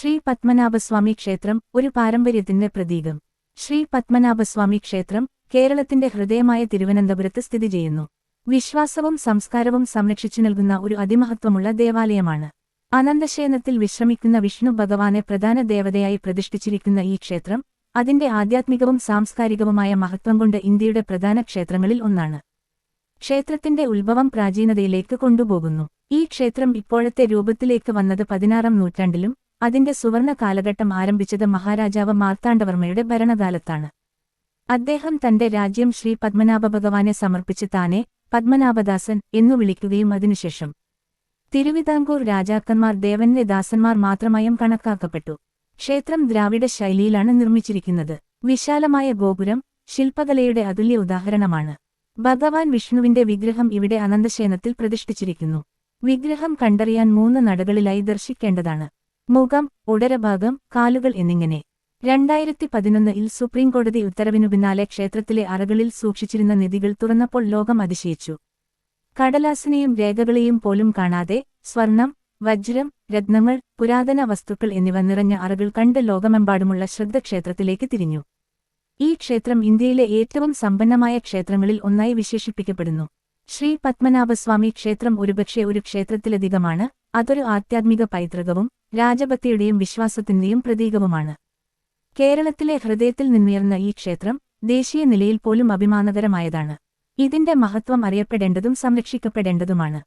ശ്രീ പത്മനാഭസ്വാമി ക്ഷേത്രം ഒരു പാരമ്പര്യത്തിന്റെ പ്രതീകം. ശ്രീ പത്മനാഭസ്വാമി ക്ഷേത്രം കേരളത്തിന്റെ ഹൃദയമായ തിരുവനന്തപുരത്ത് സ്ഥിതി ചെയ്യുന്നു. വിശ്വാസവും സംസ്കാരവും സംരക്ഷിച്ചു നൽകുന്ന ഒരു അതിമഹത്വമുള്ള ദേവാലയമാണ്. അനന്തശയനത്തിൽ വിശ്രമിക്കുന്ന വിഷ്ണു ഭഗവാനെ പ്രധാന ദേവതയായി പ്രതിഷ്ഠിച്ചിരിക്കുന്ന ഈ ക്ഷേത്രം അതിന്റെ ആധ്യാത്മികവും സാംസ്കാരികവുമായ മഹത്വം കൊണ്ട് ഇന്ത്യയുടെ പ്രധാന ക്ഷേത്രങ്ങളിൽ ഒന്നാണ്. ക്ഷേത്രത്തിന്റെ ഉത്ഭവം പ്രാചീനതയിലേക്ക് കൊണ്ടുപോകുന്നു. ഈ ക്ഷേത്രം ഇപ്പോഴത്തെ രൂപത്തിലേക്ക് വന്നത് പതിനാറാം നൂറ്റാണ്ടിലും അതിന്റെ സുവർണ കാലഘട്ടം ആരംഭിച്ചത് മഹാരാജാവ് മാർത്താണ്ഡവർമ്മയുടെ ഭരണകാലത്താണ്. അദ്ദേഹം തന്റെ രാജ്യം ശ്രീ പത്മനാഭ ഭഗവാനെ സമർപ്പിച്ച് താനെ പത്മനാഭദാസൻ എന്നു വിളിക്കുകയും അതിനുശേഷം തിരുവിതാംകൂർ രാജാക്കന്മാർ ദേവന്റെ ദാസന്മാർ മാത്രമായും കണക്കാക്കപ്പെട്ടു. ക്ഷേത്രം ദ്രാവിഡ ശൈലിയിലാണ് നിർമ്മിച്ചിരിക്കുന്നത്. വിശാലമായ ഗോപുരം ശില്പകലയുടെ അതുല്യ ഉദാഹരണമാണ്. ഭഗവാൻ വിഷ്ണുവിന്റെ വിഗ്രഹം ഇവിടെ അനന്തശയനത്തിൽ പ്രതിഷ്ഠിച്ചിരിക്കുന്നു. വിഗ്രഹം കണ്ടറിയാൻ മൂന്ന് നടകളിലായി ദർശിക്കേണ്ടതാണ്. മുഖം ഉടരഭാഗം കാലുകൾ എന്നിങ്ങനെ. രണ്ടായിരത്തി പതിനൊന്നിൽ സുപ്രീംകോടതി ഉത്തരവിനു പിന്നാലെ ക്ഷേത്രത്തിലെ അറകളിൽ സൂക്ഷിച്ചിരുന്ന നിധികൾ തുറന്നപ്പോൾ ലോകം അതിശയിച്ചു. കടലാസിനെയും രേഖകളെയും പോലും കാണാതെ സ്വർണം വജ്രം രത്നങ്ങൾ പുരാതന വസ്തുക്കൾ എന്നിവ നിറഞ്ഞ അറകൾ കണ്ട് ലോകമെമ്പാടുമുള്ള ശ്രദ്ധ ക്ഷേത്രത്തിലേക്ക് തിരിഞ്ഞു. ഈ ക്ഷേത്രം ഇന്ത്യയിലെ ഏറ്റവും സമ്പന്നമായ ക്ഷേത്രങ്ങളിൽ ഒന്നായി വിശേഷിപ്പിക്കപ്പെടുന്നു. ശ്രീ പത്മനാഭസ്വാമി ക്ഷേത്രം ഒരുപക്ഷെ ഒരു ക്ഷേത്രത്തിലധികമാണ് അതൊരു ആധ്യാത്മിക പൈതൃകവും രാജഭക്തിയുടെയും വിശ്വാസത്തിന്റെയും പ്രതീകവുമാണ്. കേരളത്തിലെ ഹൃദയത്തിൽ നിന്നുയർന്ന ഈ ക്ഷേത്രം ദേശീയ നിലയിൽ പോലും അഭിമാനകരമായതാണ്. ഇതിന്റെ മഹത്വം അറിയപ്പെടേണ്ടതും സംരക്ഷിക്കപ്പെടേണ്ടതുമാണ്.